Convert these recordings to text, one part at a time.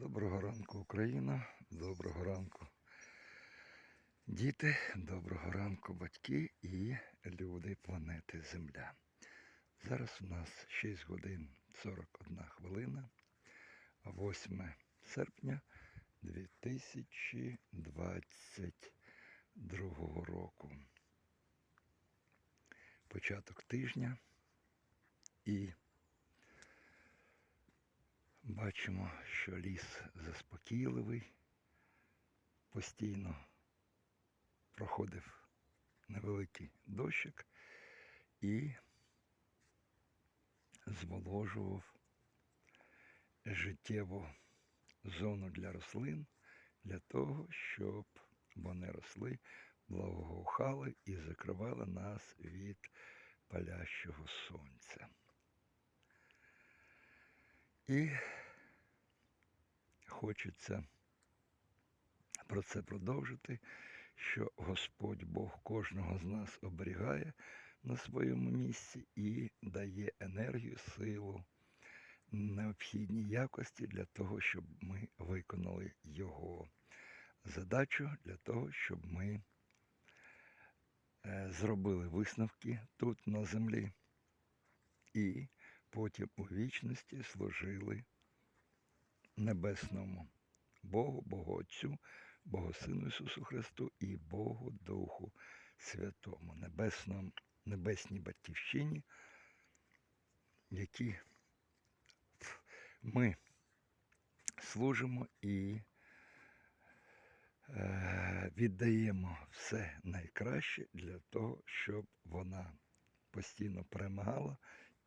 Доброго ранку, Україна, доброго ранку, діти, доброго ранку, батьки і люди планети Земля. Зараз у нас 6 годин 41 хвилина, 8 серпня 2022 року. Початок тижня і Бачимо, що ліс заспокійливий, постійно проходив невеликий дощик і зволожував життєву зону для рослин для того, щоб вони росли, благоухали і закривали нас від палящого сонця. І хочеться про це продовжити, що Господь Бог кожного з нас оберігає на своєму місці і дає енергію, силу, необхідні якості для того, щоб ми виконали Його задачу, для того, щоб ми е, зробили висновки тут на землі. І потім у вічності служили Небесному Богу, Богу Отцю, Богу Сину Ісусу Христу і Богу Духу Святому, Небесному, Небесній Батьківщині, які ми служимо і е, віддаємо все найкраще для того, щоб вона постійно перемагала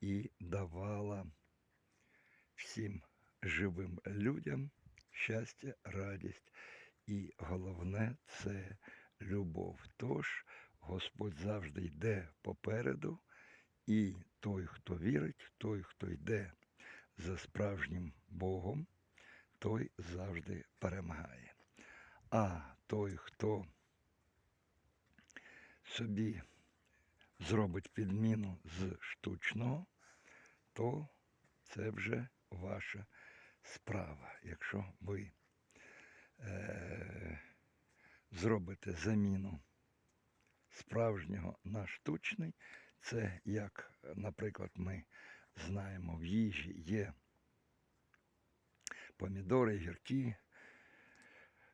і давала всім живим людям щастя, радість. І головне це любов. Тож Господь завжди йде попереду, і той, хто вірить, той, хто йде за справжнім Богом, той завжди перемагає. А той, хто собі зробить підміну з штучного, то це вже ваша справа. Якщо ви е, зробите заміну справжнього на штучний, це як, наприклад, ми знаємо, в їжі є помідори, гірки,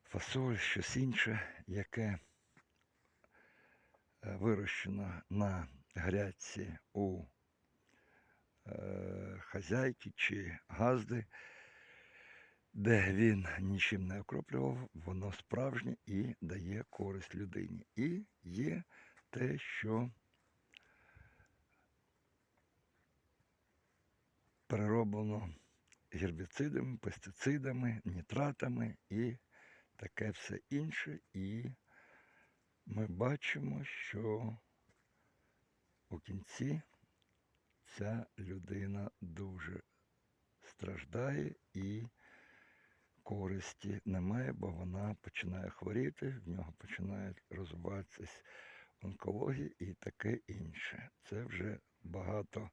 фасоль, щось інше, яке е, вирощено на грядці у хазяйки чи газди, де він нічим не окроплював, воно справжнє і дає користь людині. І є те, що перероблено гербіцидами, пестицидами, нітратами і таке все інше. І ми бачимо, що у кінці ця людина дуже страждає і користі немає, бо вона починає хворіти, в нього починає розвиватися онкологія і таке інше. Це вже багато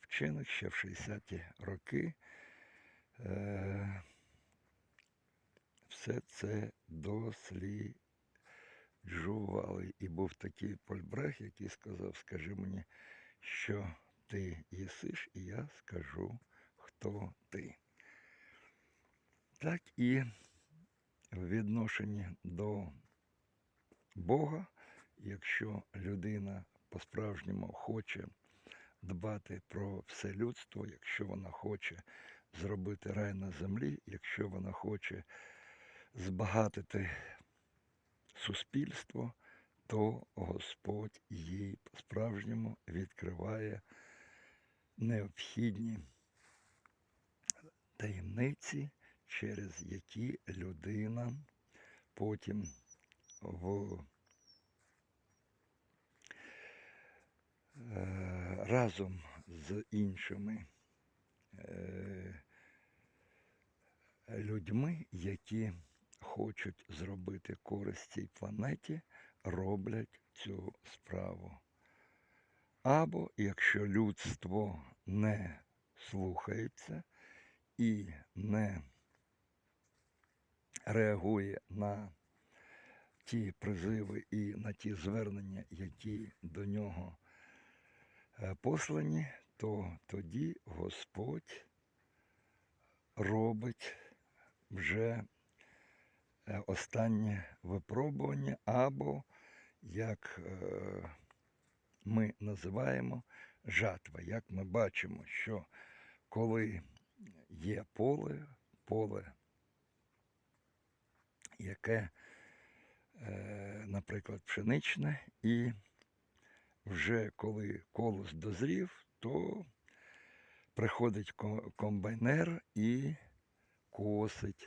вчених ще в 60-ті роки. Е, все це досліджували. І був такий Польбрех, який сказав, скажи мені, що ти їсиш, і я скажу, хто ти. Так і в відношенні до Бога, якщо людина по-справжньому хоче дбати про все людство, якщо вона хоче зробити рай на землі, якщо вона хоче збагатити суспільство, то Господь їй по-справжньому відкриває необхідні таємниці, через які людина потім в е, разом з іншими е, людьми, які хочуть зробити користь цій планеті, роблять цю справу. Або якщо людство не слухається і не реагує на ті призиви і на ті звернення, які до нього е, послані, то тоді Господь робить вже е, останнє випробування, або, як е, ми називаємо, жатва. Як ми бачимо, що коли є поле, поле, яке, е, наприклад, пшеничне, і вже коли колос дозрів, то приходить комбайнер і косить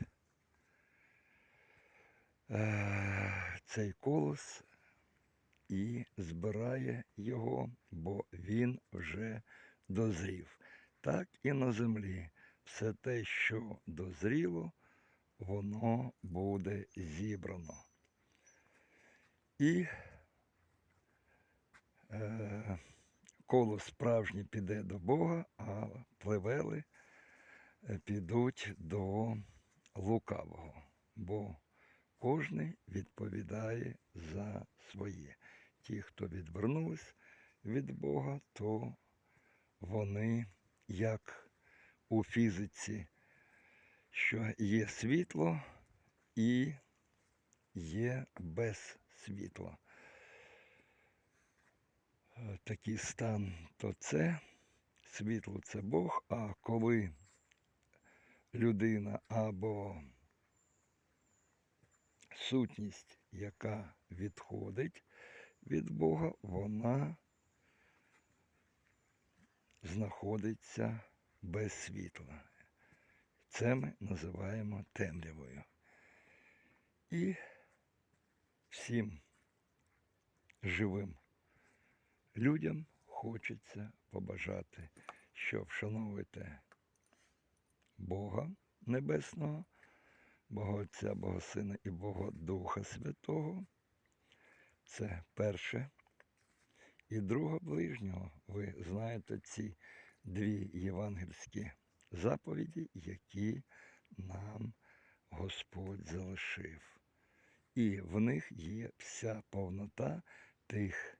е, цей колос і збирає його, бо він вже дозрів. Так і на землі. Все те, що дозріло, воно буде зібрано. І е, коло справжнє піде до Бога, а плевели е, підуть до лукавого, бо кожний відповідає за своє. Ті, хто відвернулись від Бога, то вони, як у фізиці, що є світло і є без світла. Е, Такий стан то це, світло це Бог, а коли людина або сутність, яка відходить від Бога, вона знаходиться без світла. Це ми називаємо темрявою. І всім живим людям хочеться побажати, що вшановуйте Бога Небесного, Бога Отця, Бога Сина і Бога Духа Святого. Це перше. І друга ближнього. Ви знаєте ці дві євангельські заповіді, які нам Господь залишив. І в них є вся повнота тих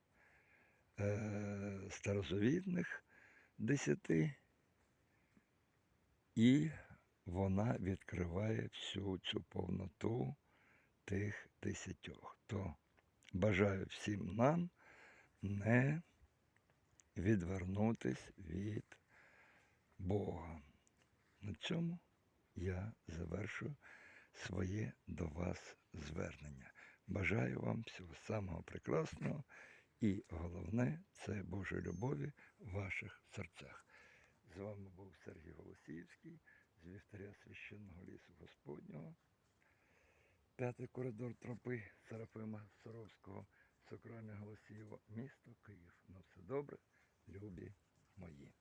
е, старозавітних десяти, і вона відкриває всю цю повноту тих десятьох. То бажаю всім нам не відвернутись від Бога. На цьому я завершую своє до вас звернення. Бажаю вам всього самого прекрасного і головне це Божої любові в ваших серцях. З вами був Сергій Голосіївський з вівтаря священного лісу Господнього. П'ятий коридор тропи Серафима Соровського, Сокральне Голосієво, місто Київ. На все добре, любі мої.